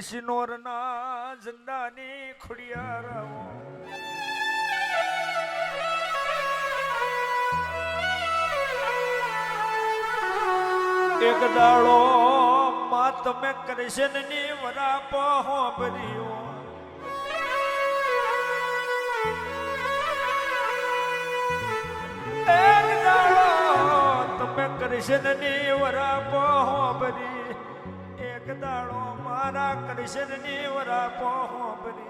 સિનોરના ઝંડાની ખુડિયારાઓ એક દાડો માં તમે કૃષ્ણની પહો ભર્યો. એક દાડો તમે કૃષ્ણની પહો ભરી. એક દાડો મારા કૃષ્ણની વરા હોંભરી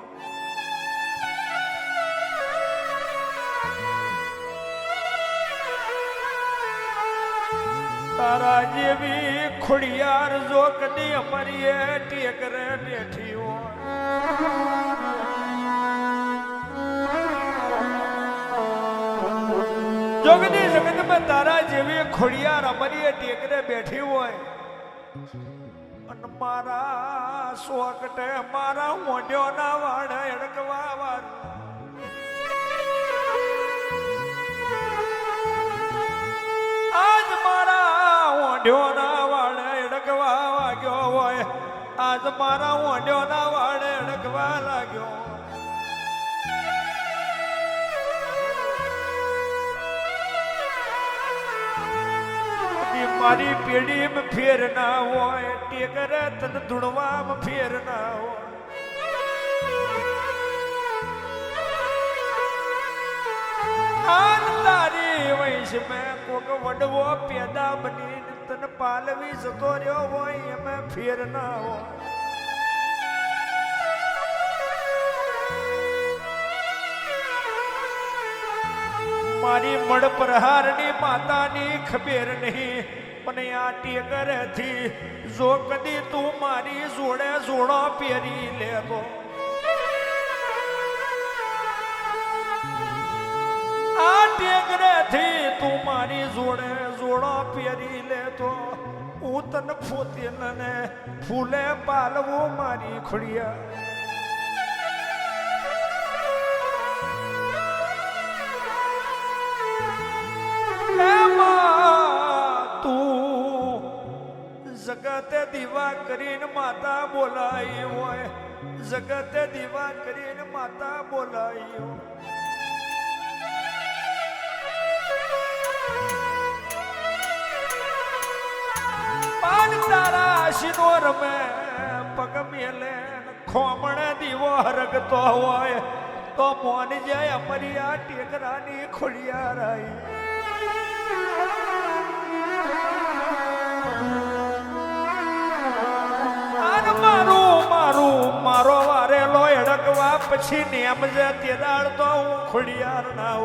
તારા જેવી ખુડિયાર જો કદી અમારી ટેકરે બેઠી હોય. જોગની જગતમાં તારા જેવી ખોડિયાર અમારી ટેકરે બેઠી હોય. અને મારા સોકટે મારા મોઢ્યોના વાળ અડકવા વાળું આજ મારા ઓઢ્યોના વાળે અડકવા વાગ્યો હોય. આજ મારા ઓઢ્યોના વાળે અડકવા લાગ્યો મારી પેઢી ફેર ના હોય, ટેકર તન ધૂણવા ફેર ના હોય. તારી વૈશ મેં કોક વડવો પેદા બની તન પાલવી જતો રહ્યો હોય, એમાં ફેર ના હોય. મારી મળ પ્રહારની માતાની ખબેર નહીં. પણ આ ટેકરેથી જો કદી તું મારી જોડે જોડો પહેરી લેવો. આ ટેકરેથી તું મારી જોડે જોડો પહેરી લેતો. હું તને ફોતી ને ફૂલે પાલવું મારી ખોડિયા. જગતે દીવા કરીને માતા બોલાઈ હોય. જગતે દીવા કરીને માતા બોલાઈ હોય. પાન તારા શિનો રમે પગ મેલે ખોમણે દીવો હરગતો હોય. તો મોન જાય અમારી આ ટેકરાની ખોડિયારાઈ આન પછી નેમ જે તે દાડ તો હું, ખોડિયાર ના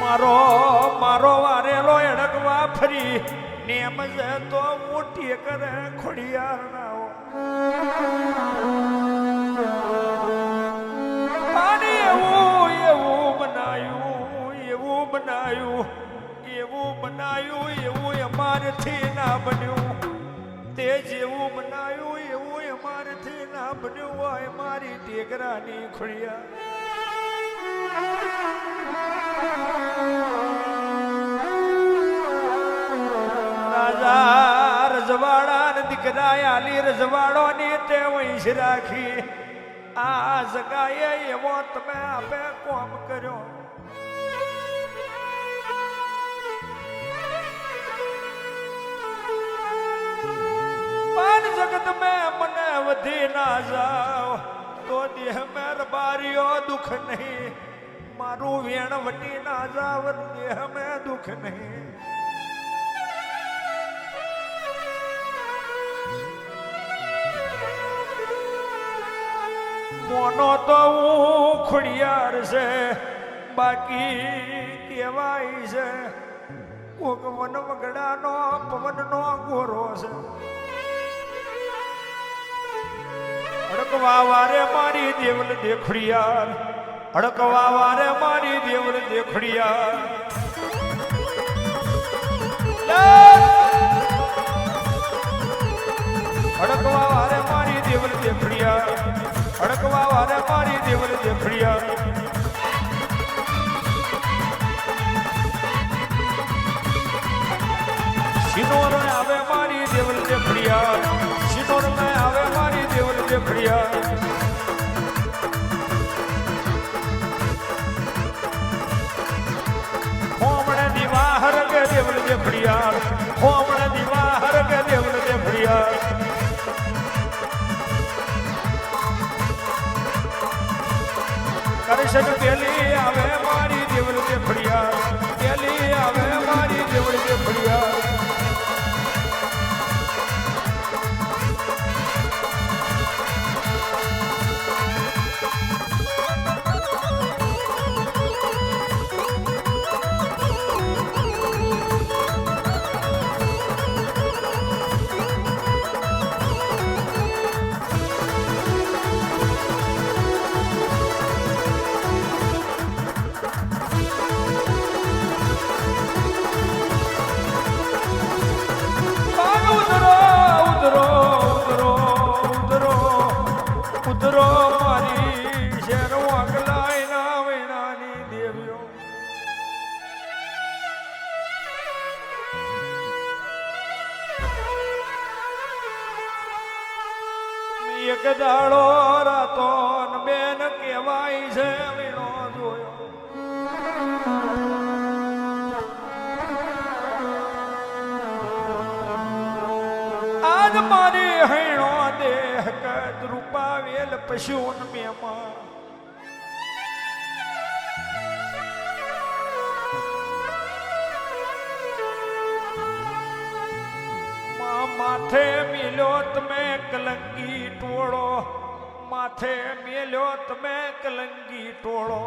મારો મારો વારેલો એડકવા ફરી, નેમ જે તો હું ટેકરે ખોડિયાર ના હો એવું એવું બનાયું એવું બનાયું એવું બનાયું, એવું અમારથી ના બન્યું. તે જેવું બનાયું, એવું અમારથી ના બન્યું. હોય મારી ટેકરાની ખુડિયા રાજા રજવાડા દીકરા આલી રજવાડો ની વંશ રાખી. આ જગાએ એવો તમે આપે કોમ કર્યો. જગત મેં મને વધી ના જાઓ તો દેહ મેર બારીઓ દુઃખ નહીં. મારું વેણ વટી ના જાવ દેહ મેં દુઃખ નહીં. મોનો તો હું ખુડિયાર છે, બાકી કહેવાય છે, કોક વન વગડાનો પવનનો ગોરો છે. અડકવા વારે મારી દેવલ દેખડિયાર અડકવા વારે મારી દેવલ દેખડિયાર અડકવા વારે મારી દેવલ દેખડિયાર અડકવા વારે મારી દેવલ દેખડિયાર આવે મારી દેવલ ફળિયા સિનોર મેં દેવલ જે ફળિયા હોમણે દીવા હરગે દેવલ જે ફળિયા હોમણે દીવા હરગે દેવલ જે ફળિયા કરશન પેલી આજ મારે હૈણો દેહ કદ રૂપાવેલ પશુન મેમાં. માથે મિલો તમે કલંગી ટોળો. માથે મેલ્યો તમે કલંગી ટોળો.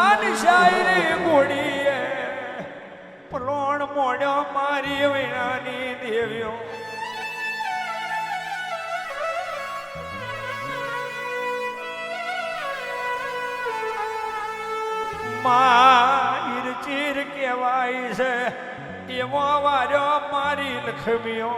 આની શાયરી ગોડીએ પલોણ મોડ્યો મારી વીણાની દેવ્યો માર ચીર કહેવાય છે એવો વાર્યો મારી લખમીઓ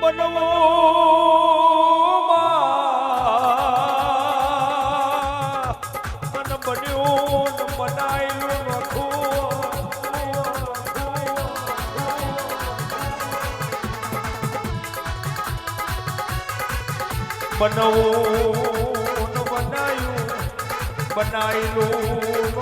બનવું મન બન્યું નખું બનવું બનાયું બનાયેલું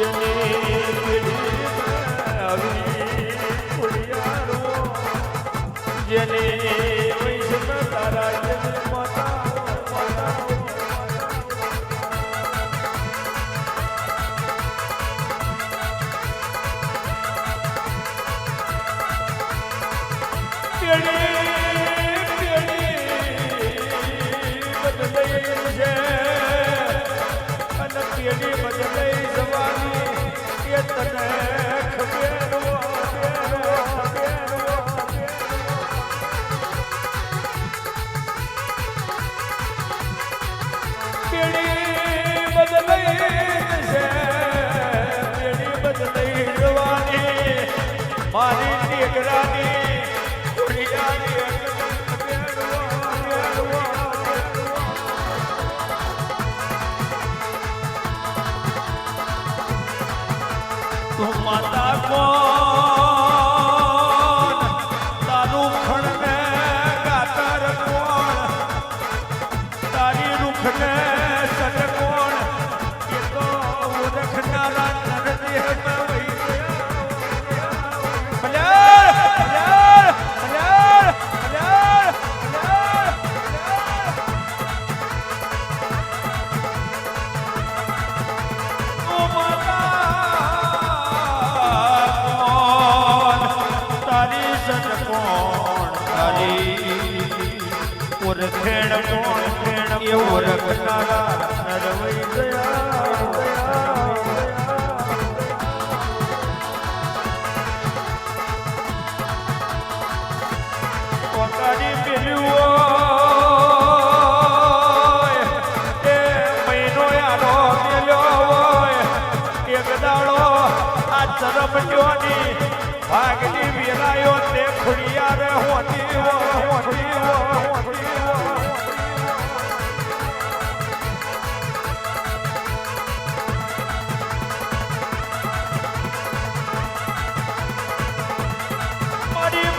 જેની પેઢીમાં ಮಾಡಿ ઓળખેણ કોણ ખેણ એ રખનારા નરવઈ ગયા પોતાની પેલું ચરમટ્યોની ભાગની વેલાયો તે ખુડિયારે હોતી હો હોતી હો હોતી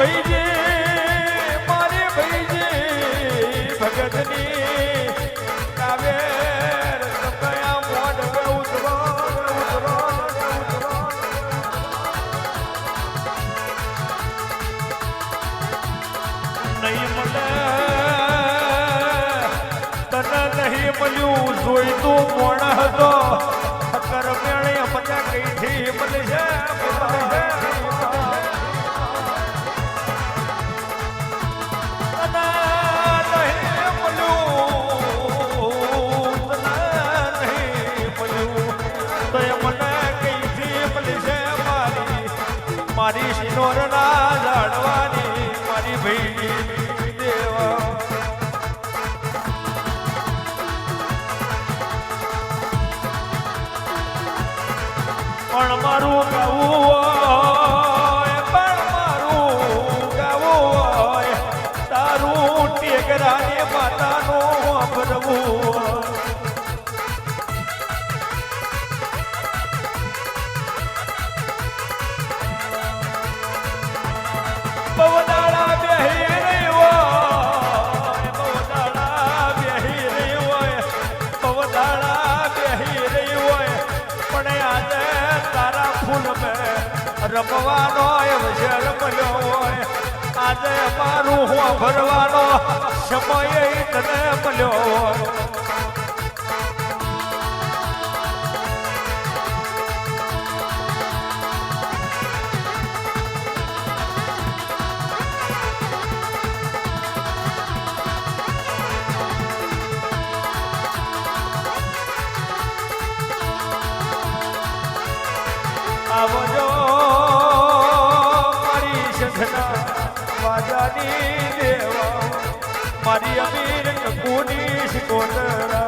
મારી મારે ભૈજે, ભગતની કાવેર કયા મોઢ ઉતરો નહીં મળે, તને નહીં મળ્યું, જોઈતું કોણ હતો? કર મેળે મને કઈથી મળશે. રમવાનો અવસર મળ્યો હોય. આજે મારું હું ભરવાનો સમય તને મળ્યો હોય. સંઘના વાજાની દેવા મારી અમીર કપૂની શિકોતરા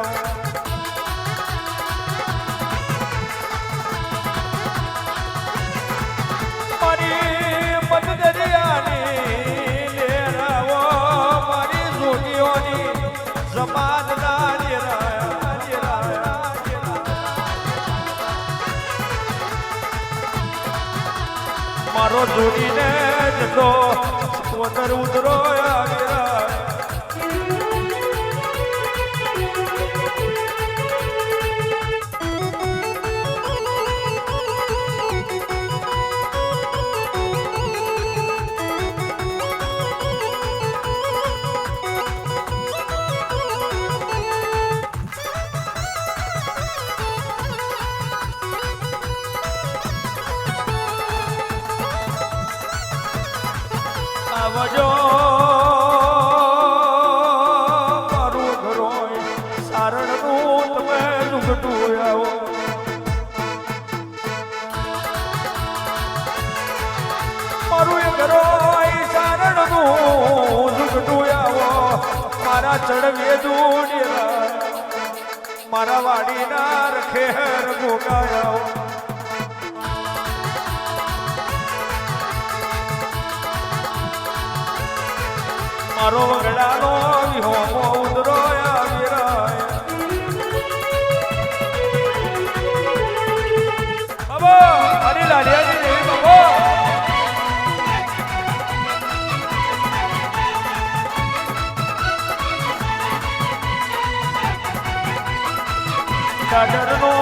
મારી મન મારી જોગીઓની સમાજના લેરાયા લેરાયા મારો જોડીને જતો પોતર ઉતરો આવ્યા મારું મારા ચડવે દૂડિયા મારા વાડીના રખેર ગોગાયાઓ મારો વગડાનો વિહોમો દાદરનો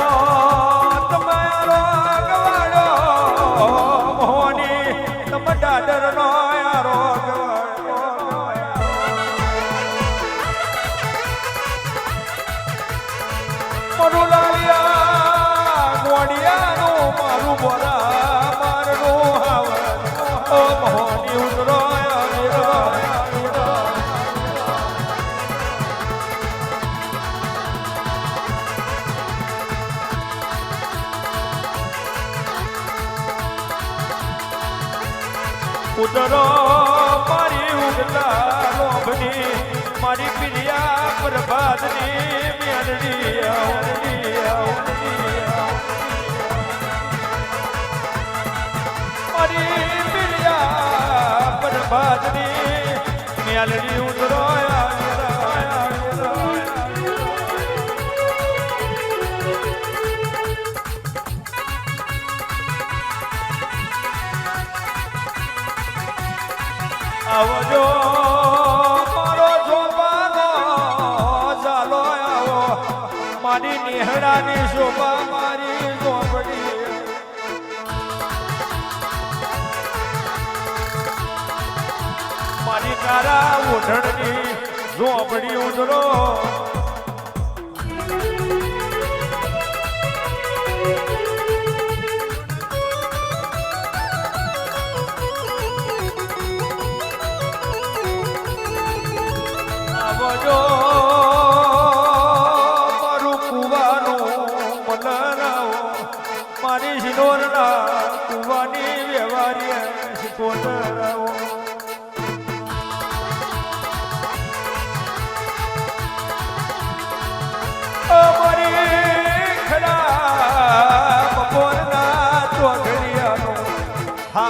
તમારો ગવાડો મોહની તમ દાદરનો યારો ગવાડો ઉતરો મારી ઉગતા લોભની મારી પ્રિયા પ્રભાતની મેલડી આવડી આવડી. મારી પ્રિયા પ્રભાતની મેલડી આવ્યા, આવ્યા, આવજો મારો જોવાનો ચાલો આવો. મારી મારી ઝોપડી મારી તારા ઓઢણની ઝોપડી ઉતરો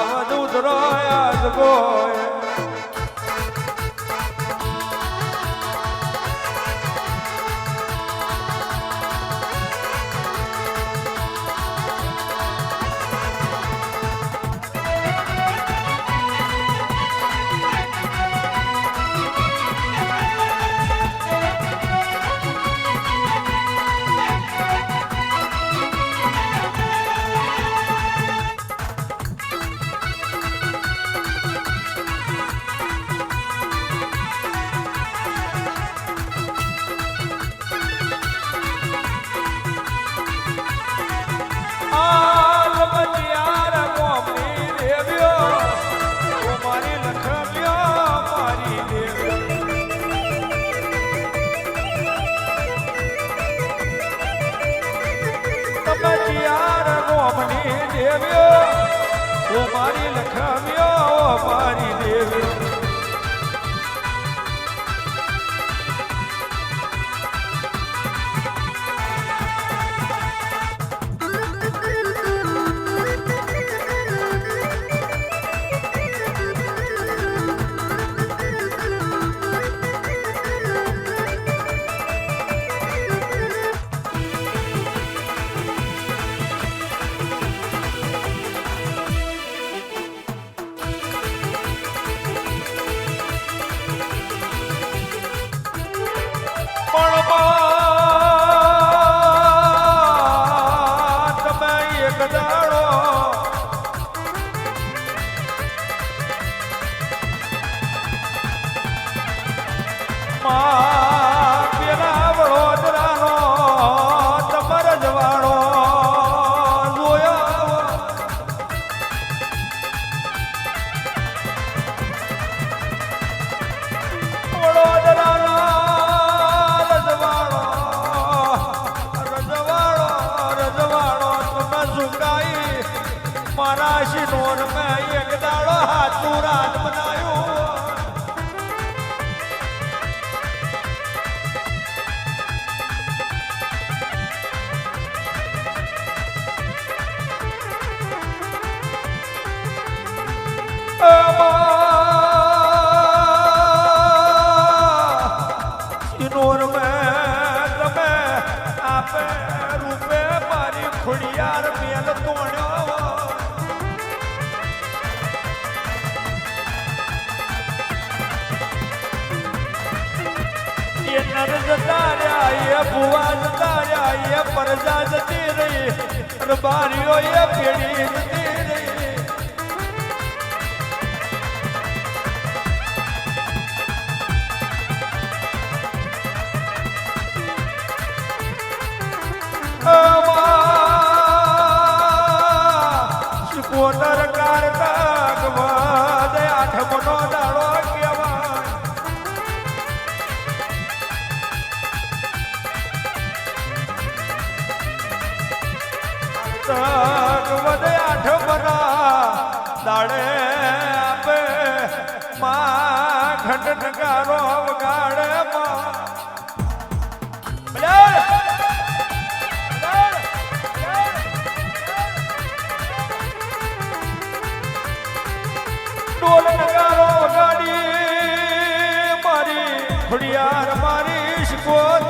હાવ દૂધરો યાદ ગોય રામની દેવ્યો. ઓ મારી લખામ્યો મારી દેવ્યો નર જતા રહ્યા એ ભુવા જતા રહ્યા એ પરજા જતી રહી. અને બારીઓ એ પેઢી જતી રહી. શિકોતર કારતક વદ આઠમનો દાડો કહેવાય તક આઠ આઠમના દાડે આપે માં ઘંટ નગારો વગાડે! ઢોલ નગારો વગાડી મારી ખુડિયાર મારી શિકોત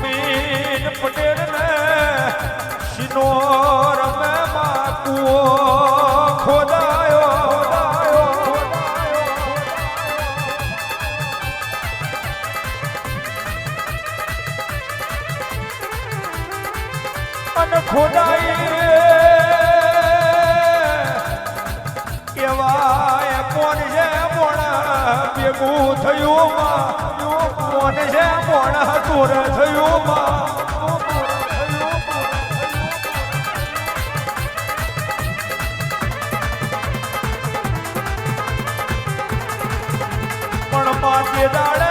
અમીન પટેલ ને શિનોર મે માકુઓ ખોદાયો. અન ખોદાઈ કેવાય કોણ છે મોણ ભેગું થયું માં. કોણ છે મોણ તુર થયું પણ માથે દાડે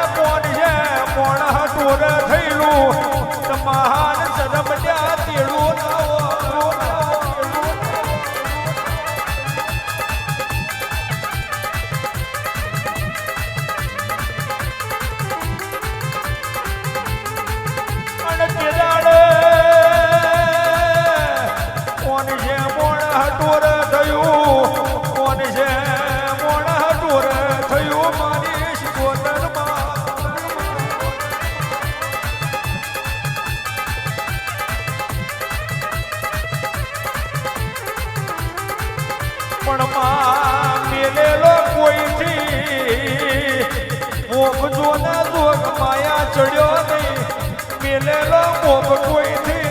માં મેલેલો કોઈથી મોગ જોને જોગ માયા ચડ્યો નહીં. મેલેલો મોગ કોઈથી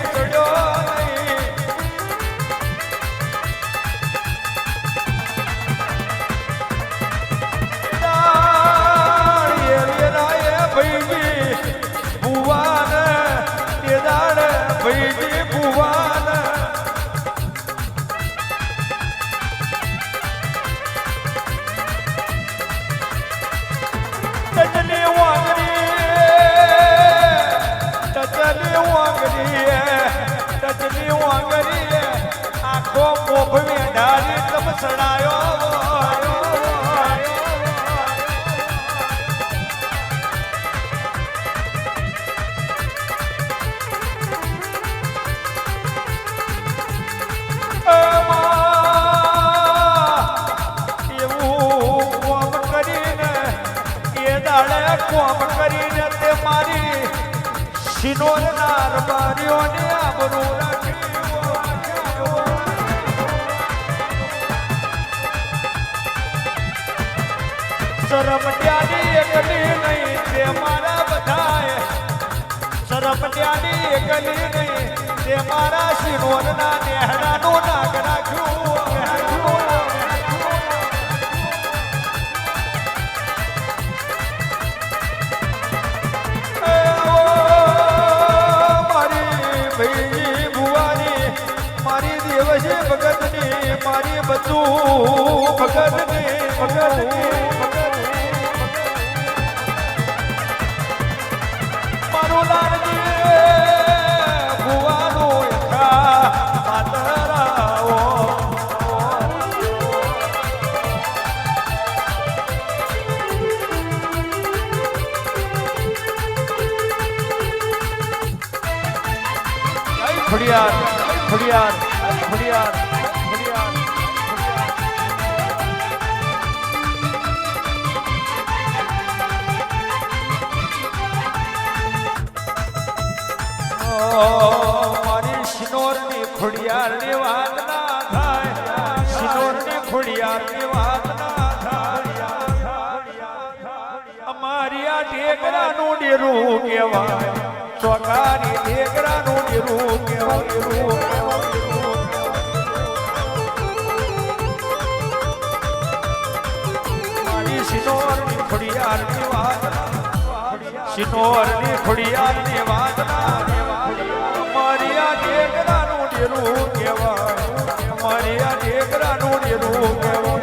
ટચલી વાંગડી આખો મોભ વેઢારી તમ સડાયો કોમ કરીને, એ દાડે કોમ કરીને તે મારી શિનોરના રબારીઓને આબરૂ રાખી સરમટ્યાની એકલી નહીં તે મારા બધાએ સરમટ્યાની એકલી નહીં તે મારા શિરોરના નાક રાખ્યું. દેવશે ભગતની મારી બધું ભગતની ભગતની ભગતની. મારું લાડજી ભુવાનું ખોડિયાર. ખોડિયાર ખોડિયાર ખોડિયાર મારી શિનોરની વાત ના થાય. શિનોરની ખોડિયારની વાત ના થાય. અમારી આ ઢેકરાનું ડેરું કેવાય ચોકાની ડેરું કહેવાય. ડેરું મારી ખોડિયારની વાત શિનોરની ખોડિયારની વાત મારી આ ઢેકરાનું ડેરું કહેવાય મારી આ ઢેકરાનું ડેરું કહેવાય.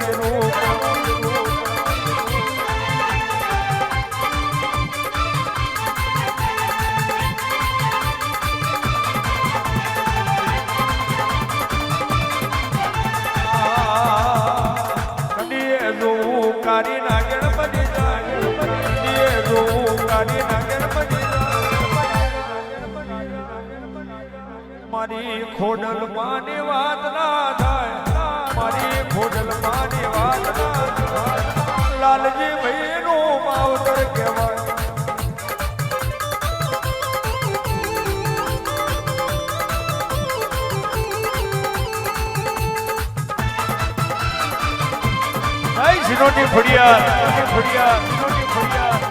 મારી ખોડલ માની વાત ના થાય. મારી ખોડલ માની વાત ના થાય. લાલજી ભાઈ નું માવતર કહેવાય. ફળિયા ફળિયા ફળિયા